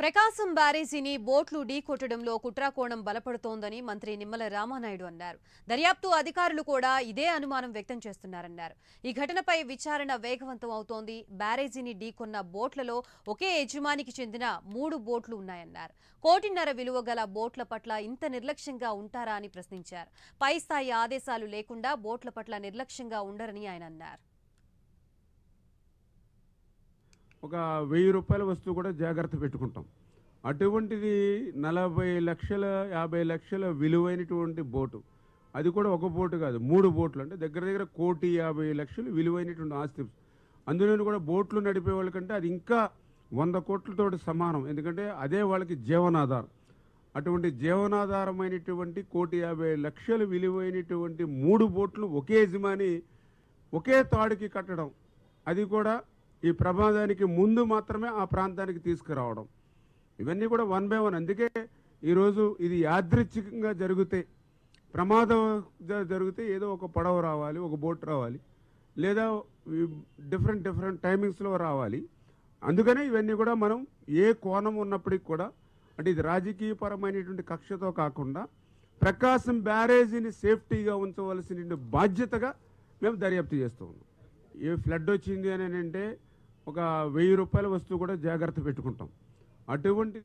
ప్రకాశం బ్యారేజీని బోట్లు ఢీకొట్టడంలో కుట్రాకోణం బలపడుతోందని మంత్రి నిమ్మల రామానాయుడు అన్నారు. దర్యాప్తు అధికారులు కూడా ఇదే అనుమానం వ్యక్తం చేస్తున్నారన్నారు. ఈ ఘటనపై విచారణ వేగవంతం అవుతోంది. బ్యారేజీని ఢీకొన్న బోట్లలో ఒకే యజమానికి చెందిన మూడు బోట్లు ఉన్నాయన్నారు. కోటిన్నర విలువ గల బోట్ల పట్ల ఇంత నిర్లక్ష్యంగా ఉంటారా అని ప్రశ్నించారు. పై స్థాయి ఆదేశాలు లేకుండా బోట్ల పట్ల నిర్లక్ష్యంగా ఉండరని ఆయన అన్నారు. ఒక వెయ్యి రూపాయల వస్తువు కూడా జాగ్రత్త పెట్టుకుంటాం. అటువంటిది నలభై లక్షల యాభై లక్షల విలువైనటువంటి బోటు. అది కూడా ఒక బోటు కాదు మూడు బోట్లు. అంటే దగ్గర దగ్గర కోటి యాభై లక్షలు విలువైనటువంటి ఆస్తి. అందులోనూ కూడా బోట్లు నడిపే వాళ్ళకంటే అది ఇంకా వంద కోట్లతో సమానం. ఎందుకంటే అదే వాళ్ళకి జీవనాధారం. అటువంటి జీవనాధారమైనటువంటి కోటి యాభై లక్షలు విలువైనటువంటి మూడు బోట్లు ఒకే యజమాని ఒకే తాడుకి కట్టడం అది కూడా ఈ ప్రమాదానికి ముందు మాత్రమే ఆ ప్రాంతానికి తీసుకురావడం. ఇవన్నీ కూడా వన్ బై వన్. అందుకే ఈరోజు ఇది యాదృచ్ఛికంగా జరిగితే ప్రమాదం జరిగితే ఏదో ఒక పడవ రావాలి ఒక బోట్ రావాలి లేదా డిఫరెంట్ డిఫరెంట్ టైమింగ్స్లో రావాలి. అందుకనే ఇవన్నీ కూడా మనం ఏ కోణం ఉన్నప్పటికీ కూడా అంటే ఇది రాజకీయపరమైనటువంటి కక్షతో కాకుండా ప్రకాశం బ్యారేజీని సేఫ్టీగా ఉంచవలసిన బాధ్యతగా మేము దర్యాప్తు చేస్తూ ఉన్నాం. ఏ ఫ్లడ్ వచ్చింది అని అంటే ఒక వెయ్యి రూపాయల వస్తువు కూడా జాగ్రత్త పెట్టుకుంటాం. అటువంటి